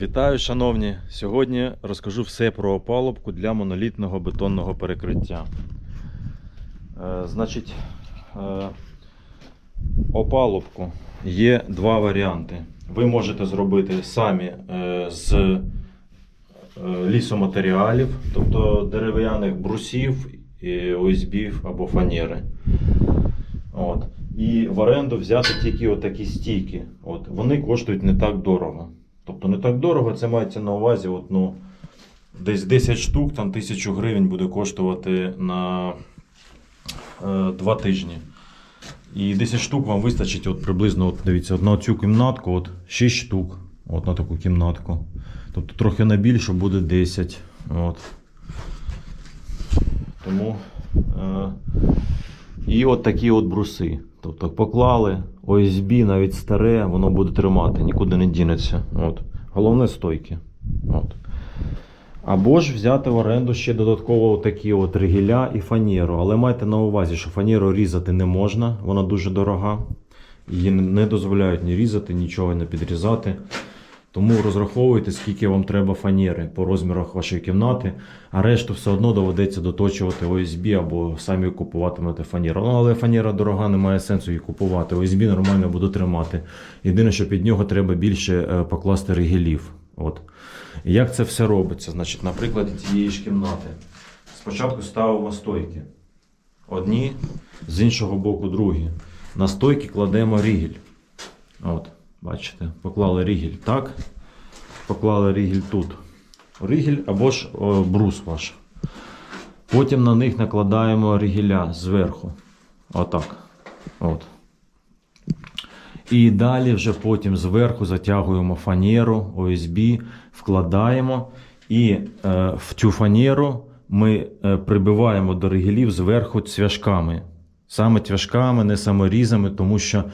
Вітаю, шановні! Сьогодні розкажу все про опалубку для монолітного бетонного перекриття. Е, значить, е, опалубку є два варіанти. Ви можете зробити самі е, з е, лісоматеріалів, тобто дерев'яних брусів, і ОСБ або фанери. От. І в оренду взяти тільки отакі стійки. От. Вони коштують не так дорого. Тобто не так дорого, це мається на увазі, от, ну, десь 10 штук, там 1000 гривень буде коштувати на е, 2 тижні. І 10 штук вам вистачить от приблизно, от, дивіться, от на цю кімнатку от 6 штук. От на таку кімнатку. Тобто трохи на більшу буде 10. От. Тому. Е, і от такі от бруси. Тобто поклали ОСБ, навіть старе, воно буде тримати, нікуди не дінеться. От. Головне стойки. От. Або ж взяти в оренду ще додатково такі от ригіля і фанеру. Але майте на увазі, що фанеру різати не можна, вона дуже дорога. Її не дозволяють ні різати, нічого не підрізати. Тому розраховуйте, скільки вам треба фанери по розмірах вашої кімнати, а решту все одно доведеться доточувати ОСБ або самі купуватимете фанеру. Ну, але фанера дорога, немає сенсу її купувати. ОСБ нормально буду тримати. Єдине, що під нього треба більше е, покласти ригелів. От. Як це все робиться? Значить, на прикладі цієї ж кімнати. Спочатку ставимо стойки. Одні, з іншого боку другі. На стойки кладемо рігель. От, бачите, поклали рігель так, поклали рігель тут. Рігель або ж о, брус ваш. Потім на них накладаємо рігеля зверху. Отак. От. І далі вже потім зверху затягуємо фанеру, ОСБ, вкладаємо. І е, в цю фанеру ми е, прибиваємо до ригелів зверху цвяшками. Саме цвяшками, не саморізами, тому що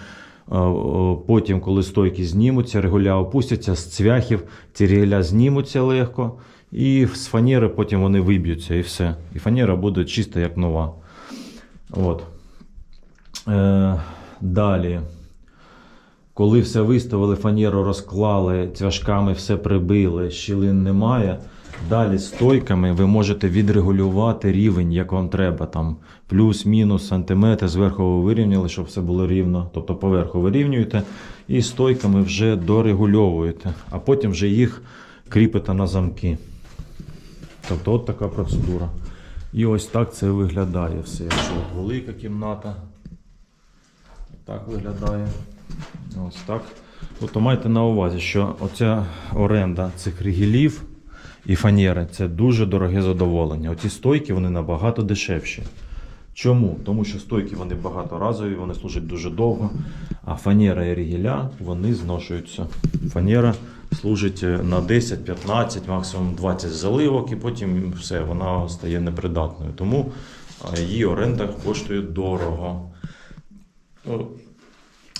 потім, коли стойки знімуться, регуля опустяться з цвяхів, ці регуля знімуться легко, і з фанери потім вони виб'ються і все. І фанера буде чиста, як нова. От. Е, далі. Коли все виставили, фанеру розклали, цвяшками все прибили, щілин немає. Далі стойками ви можете відрегулювати рівень, як вам треба. Там плюс-мінус сантиметр, зверху ви вирівняли, щоб все було рівно. Тобто поверху вирівнюєте і стойками вже дорегульовуєте, а потім вже їх кріпите на замки. Тобто от така процедура. І ось так це виглядає все. Якщо велика кімната, так виглядає. Ось так. Тобто майте на увазі, що оця оренда цих ригелів і фанери це дуже дороге задоволення. Оці стойки вони набагато дешевші. Чому? Тому що стойки вони багаторазові, вони служать дуже довго, а фанера і ригеля вони зношуються. Фанера служить е, на 10, 15, максимум 20 заливок, і потім все, вона стає непридатною. Тому е, її оренда коштує дорого. Ну,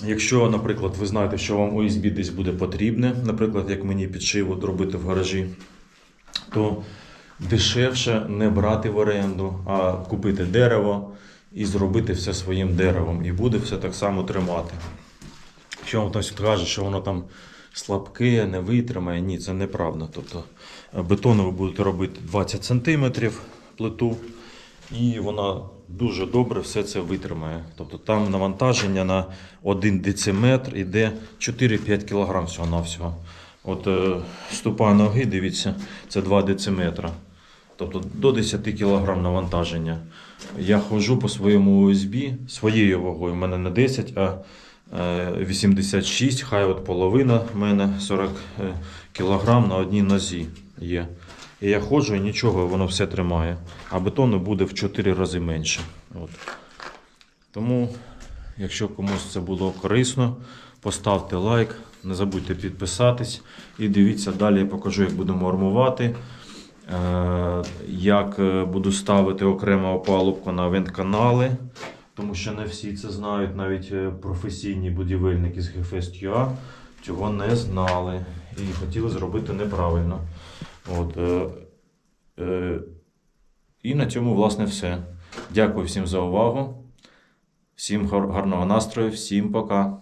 Якщо, наприклад, ви знаєте, що вам ОСБ десь буде потрібне, наприклад, як мені підшиву робити в гаражі, то дешевше не брати в оренду, а купити дерево і зробити все своїм деревом. І буде все так само тримати. Якщо вам хтось каже, що воно там слабке, не витримає, ні, це неправда. Тобто е, бетону ви будете робити 20 см плиту, і вона дуже добре все це витримає. Тобто там навантаження на 1 дециметр йде 4-5 кг всього-навсього. От е, ступа ноги, дивіться, це 2 дециметра. Тобто до 10 кг навантаження. Я ходжу по своєму ОСБ своєю вагою. У мене не 10, а е, 86, хай от половина в мене 40 кг на одній нозі є. І я ходжу і нічого, воно все тримає. А бетону буде в 4 рази менше. От. Тому, якщо комусь це було корисно, поставте лайк, не забудьте підписатись і дивіться далі. Я покажу, як будемо армувати, е, як е, буду ставити окремо опалубку на вент-канали. Тому що не всі це знають, навіть е, професійні будівельники з GFSTA цього не знали і хотіли зробити неправильно. От, і на цьому, власне, все. Дякую всім за увагу. Всім гарного настрою, всім пока.